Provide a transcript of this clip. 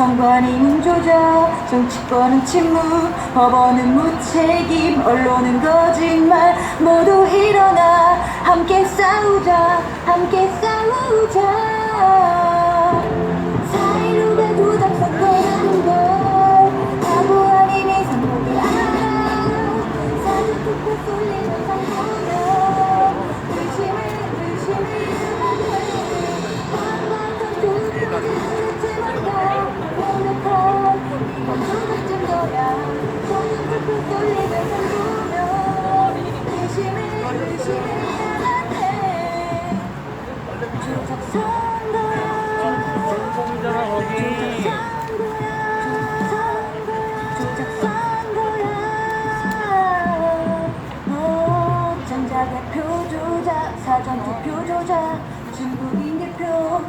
선관위는 조작 정치권은 침묵 법원은 무책임 언론은 거짓말 모두 일어나 함께 싸우자 함께 싸우자 사전 투표 조작, 중국인 대표